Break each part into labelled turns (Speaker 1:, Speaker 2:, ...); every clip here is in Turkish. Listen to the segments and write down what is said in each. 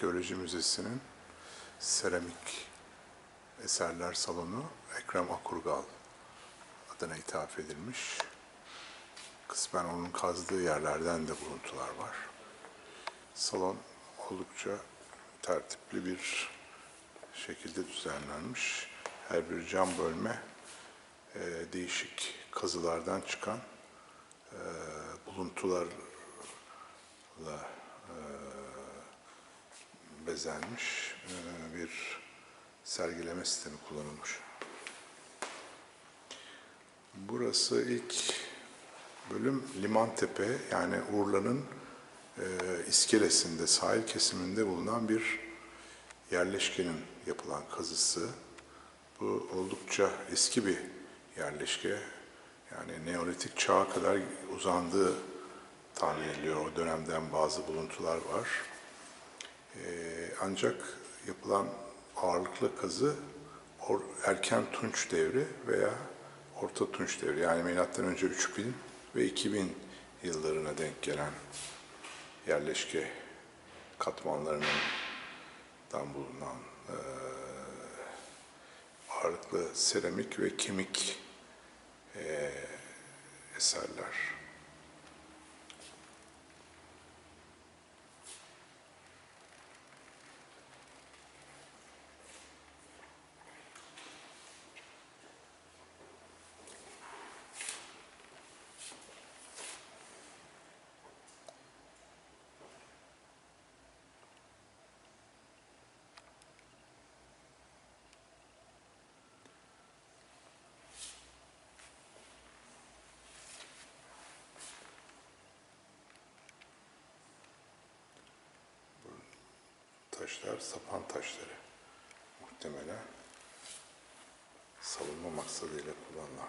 Speaker 1: Arkeoloji Müzesi'nin seramik eserler salonu Ekrem Akurgal adına ithaf edilmiş. Kısmen onun kazdığı yerlerden de buluntular var. Salon oldukça tertipli bir şekilde düzenlenmiş. Her bir cam bölme e, değişik kazılardan çıkan e, buluntularla e, bezenmiş e, bir sergileme sistemi kullanılmış. Burası ilk bölüm Limantepe yani Urla'nın e, iskelesinde, sahil kesiminde bulunan bir yerleşkenin yapılan kazısı. Bu oldukça eski bir yerleşke. Yani Neolitik çağa kadar uzandığı tahmin ediliyor. O dönemden bazı buluntular var. Ee, ancak yapılan ağırlıklı kazı erken Tunç devri veya Orta Tunç devri yani milattan önce 3000 ve 2000 yıllarına denk gelen yerleşke katmanlarının dan bulunan eee, ağırlıklı seramik ve kemik eee, eserler. Taşlar sapan taşları muhtemelen savunma maksadıyla kullanılan.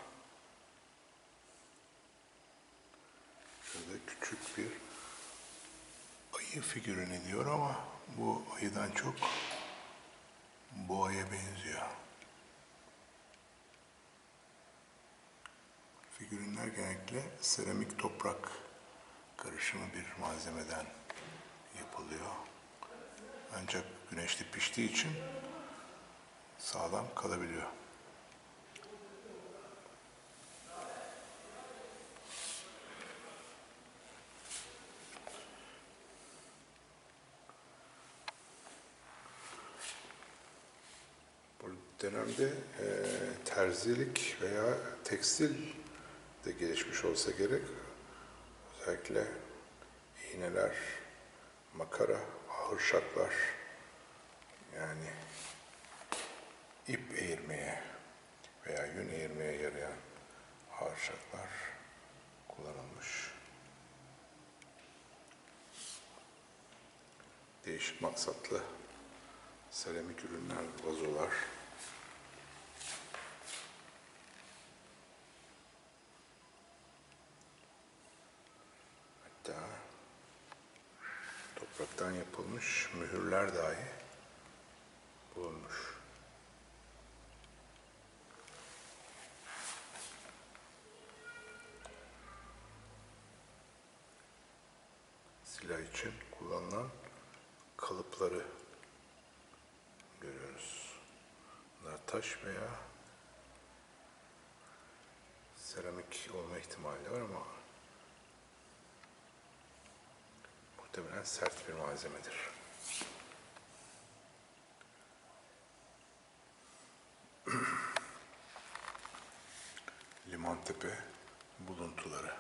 Speaker 1: Şurada küçük bir ayı figürünü diyor ama bu ayıdan çok boğaya benziyor. Figürünler genellikle seramik toprak karışımı bir malzemeden yapılıyor. Ancak güneşte piştiği için sağlam kalabiliyor. Bu dönemde e, terzilik veya tekstil de gelişmiş olsa gerek. Özellikle iğneler, makara, ahırşaklar yani ip eğirmeye veya yün eğirmeye yarayan ahırşaklar kullanılmış. Değişik maksatlı seramik ürünler, vazolar. Topraktan yapılmış mühürler dahi bulunmuş. Silah için kullanılan kalıpları görüyoruz. Bunlar taş veya seramik olma ihtimali var ama muhtemelen sert bir malzemedir. Limantepe buluntuları.